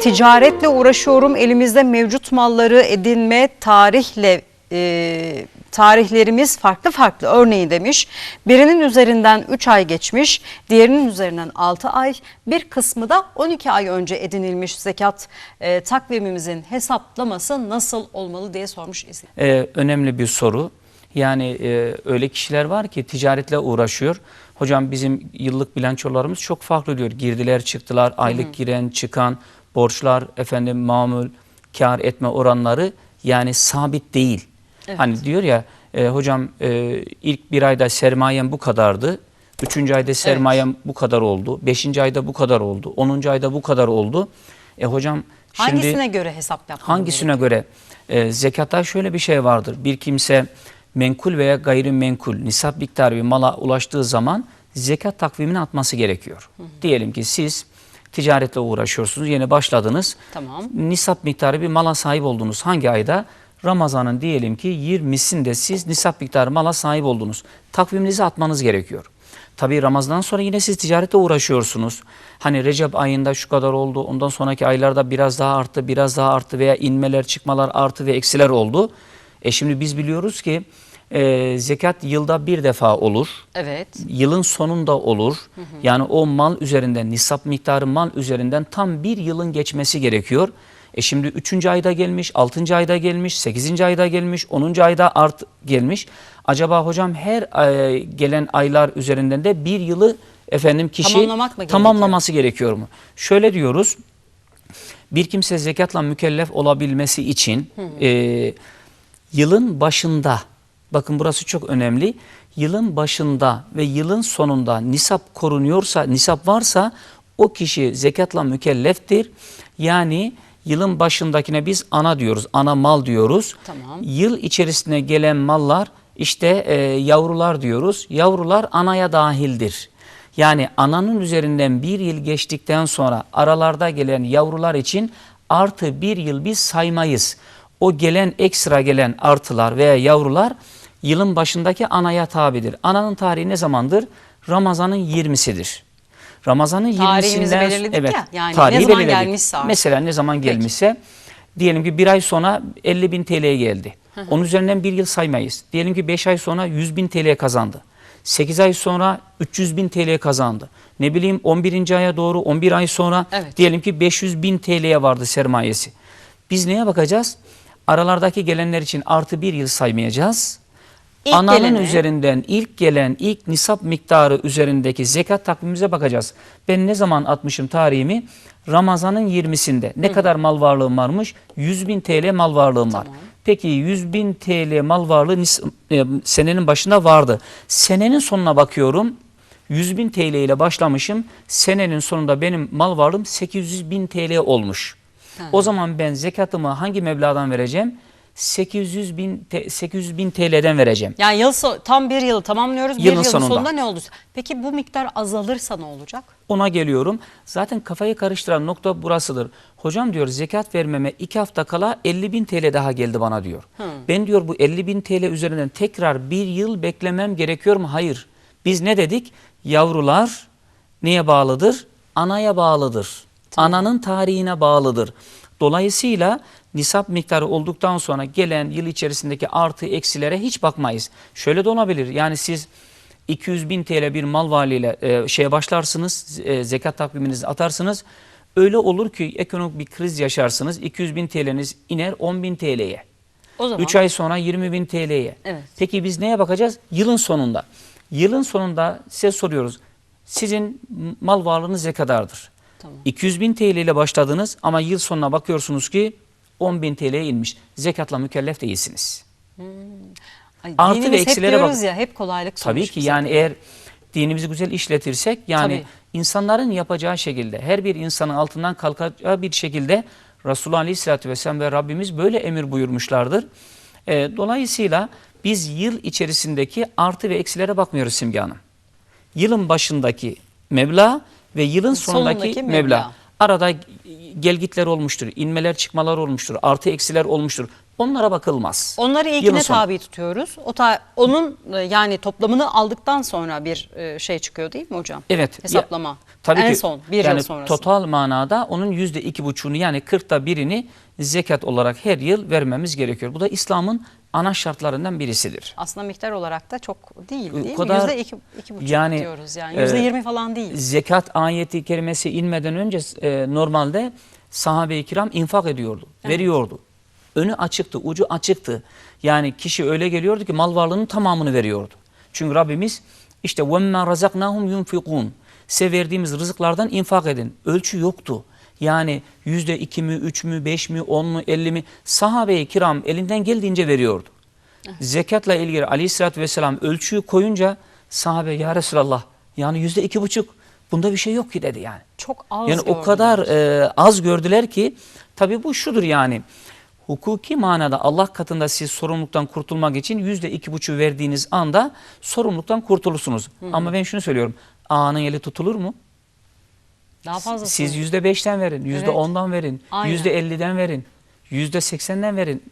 Ticaretle uğraşıyorum. Elimizde mevcut malları edinme tarihle e, tarihlerimiz farklı farklı örneği demiş. Birinin üzerinden 3 ay geçmiş, diğerinin üzerinden 6 ay, bir kısmı da 12 ay önce edinilmiş zekat e, takvimimizin hesaplaması nasıl olmalı diye sormuş. Ee, önemli bir soru. Yani e, öyle kişiler var ki ticaretle uğraşıyor. Hocam bizim yıllık bilançolarımız çok farklı diyor. Girdiler çıktılar, aylık giren çıkan, borçlar, efendim mamul, kar etme oranları yani sabit değil. Hani diyor ya e, hocam e, ilk bir ayda sermayem bu kadardı. Üçüncü ayda sermayem bu kadar oldu. Beşinci ayda bu kadar oldu. Onuncu ayda bu kadar oldu. E hocam şimdi... Hangisine göre hesap yapmalı? Hangisine göre? E, zekatta şöyle bir şey vardır. Bir kimse menkul veya gayrimenkul nisap miktarı bir mala ulaştığı zaman zekat takvimine atması gerekiyor. Diyelim ki siz ticaretle uğraşıyorsunuz, yeni başladınız. Tamam. Nisap miktarı bir mala sahip oldunuz. Hangi ayda? Ramazan'ın diyelim ki 20'sinde siz nisap miktarı mala sahip oldunuz. Takviminizi atmanız gerekiyor. Tabii Ramazan'dan sonra yine siz ticaretle uğraşıyorsunuz. Hani Recep ayında şu kadar oldu, ondan sonraki aylarda biraz daha arttı, biraz daha arttı veya inmeler, çıkmalar, artı ve eksiler oldu. E şimdi biz biliyoruz ki e, zekat yılda bir defa olur. Evet. Yılın sonunda olur. Yani o mal üzerinden, nisap miktarı mal üzerinden tam bir yılın geçmesi gerekiyor. E şimdi 3. ayda gelmiş, 6. ayda gelmiş, 8. ayda gelmiş, 10. ayda art gelmiş. Acaba hocam her e, gelen aylar üzerinden de bir yılı efendim kişi Tamamlamak mı tamamlaması gerekiyor mu? Şöyle diyoruz. Bir kimse zekatla mükellef olabilmesi için e, yılın başında bakın burası çok önemli. Yılın başında ve yılın sonunda nisap korunuyorsa, nisap varsa o kişi zekatla mükelleftir. Yani yılın başındakine biz ana diyoruz, ana mal diyoruz. Tamam. Yıl içerisine gelen mallar işte e, yavrular diyoruz. Yavrular anaya dahildir. Yani ananın üzerinden bir yıl geçtikten sonra aralarda gelen yavrular için artı bir yıl biz saymayız. O gelen ekstra gelen artılar veya yavrular yılın başındaki anaya tabidir. Ananın tarihi ne zamandır? Ramazanın 20'sidir. Ramazanın Tarihimizi 20'sinden belirledik ya, yani tarihi ne zaman belirledik. gelmişse artık. Mesela ne zaman gelmişse diyelim ki bir ay sonra 50 bin TL'ye geldi. Onun üzerinden bir yıl saymayız. Diyelim ki 5 ay sonra 100 bin TL kazandı. 8 ay sonra 300 bin TL kazandı. Ne bileyim 11. aya doğru 11 ay sonra Evet. diyelim ki 500 bin TL'ye vardı sermayesi. Biz neye bakacağız? Aralardaki gelenler için artı bir yıl saymayacağız. İlk Ananın gelene. üzerinden ilk gelen ilk nisap miktarı üzerindeki zekat takvimimize bakacağız. Ben ne zaman atmışım tarihimi? Ramazanın 20'sinde. Ne kadar mal varlığım varmış? 100 bin TL mal varlığım var. Peki 100 bin TL mal varlığı nis- e, senenin başında vardı. Senenin sonuna bakıyorum. 100 bin TL ile başlamışım. Senenin sonunda benim mal varlığım 800 bin TL olmuş. O zaman ben zekatımı hangi meblağdan vereceğim? 800 bin, te- 800 bin TL'den vereceğim. Yani yıl so- tam bir yıl tamamlıyoruz. bir Yılın yılın sonunda. sonunda. ne oldu? Peki bu miktar azalırsa ne olacak? Ona geliyorum. Zaten kafayı karıştıran nokta burasıdır. Hocam diyor zekat vermeme iki hafta kala 50 bin TL daha geldi bana diyor. Ben diyor bu 50 bin TL üzerinden tekrar bir yıl beklemem gerekiyor mu? Hayır. Biz ne dedik? Yavrular neye bağlıdır? Anaya bağlıdır. Ananın tarihine bağlıdır. Dolayısıyla nisap miktarı olduktan sonra gelen yıl içerisindeki artı eksilere hiç bakmayız. Şöyle de olabilir. Yani siz 200 bin TL bir mal valiyle e, şeye başlarsınız, e, zekat takviminizi atarsınız. Öyle olur ki ekonomik bir kriz yaşarsınız. 200 bin TL'niz iner 10 bin TL'ye. O zaman 3 ay sonra 20 bin TL'ye. Evet. Peki biz neye bakacağız? Yılın sonunda. Yılın sonunda size soruyoruz. Sizin mal varlığınız ne kadardır? Tamam. 200 bin TL ile başladınız ama yıl sonuna bakıyorsunuz ki 10 bin TL'ye inmiş. Zekatla mükellef değilsiniz. Ay, Artı ve eksilere bak- ya hep kolaylık Tabii ki bize. yani eğer dinimizi güzel işletirsek yani Tabii. insanların yapacağı şekilde her bir insanın altından kalkacağı bir şekilde Resulullah Aleyhisselatü Vesselam ve Rabbimiz böyle emir buyurmuşlardır. Ee, dolayısıyla biz yıl içerisindeki artı ve eksilere bakmıyoruz Simge Hanım. Yılın başındaki meblağ ve yılın sonundaki, Sonundaki meblağ. meblağ. Arada gelgitler olmuştur, inmeler çıkmalar olmuştur, artı eksiler olmuştur. onlara bakılmaz. Onları ilkine tabi tutuyoruz. O ta, onun e, yani toplamını aldıktan sonra bir e, şey çıkıyor değil mi hocam? Evet. Hesaplama. Ya, tabii en ki, son bir yani yıl sonrası. Total manada onun yüzde iki buçuğunu yani kırkta birini zekat olarak her yıl vermemiz gerekiyor. Bu da İslam'ın ana şartlarından birisidir. Aslında miktar olarak da çok değil O değil mi? kadar- Yüzde iki, iki buçuk yani, diyoruz yani. e, Yüzde yirmi falan değil. Zekat ayeti kerimesi inmeden önce e, normalde sahabe-i kiram infak ediyordu, veriyordu. Önü açıktı, ucu açıktı. Yani kişi öyle geliyordu ki mal varlığının tamamını veriyordu. Çünkü Rabbimiz işte وَمَّا رَزَقْنَاهُمْ يُنْفِقُونَ Size verdiğimiz rızıklardan infak edin. Ölçü yoktu. Yani yüzde iki mi, üç mü, beş mi, on mu, elli mi? Sahabe-i kiram elinden geldiğince veriyordu. Zekatla ilgili aleyhissalatü vesselam ölçüyü koyunca sahabe ya Resulallah yani yüzde iki buçuk bunda bir şey yok ki dedi yani. Çok az Yani o gördüler. kadar e, az gördüler ki tabi bu şudur yani hukuki manada Allah katında siz sorumluluktan kurtulmak için yüzde iki buçuğu verdiğiniz anda sorumluluktan kurtulursunuz. Ama ben şunu söylüyorum ağanın eli tutulur mu? Daha fazla Siz yüzde beşten verin, yüzde ondan verin, yüzde elliden verin, yüzde seksenden verin.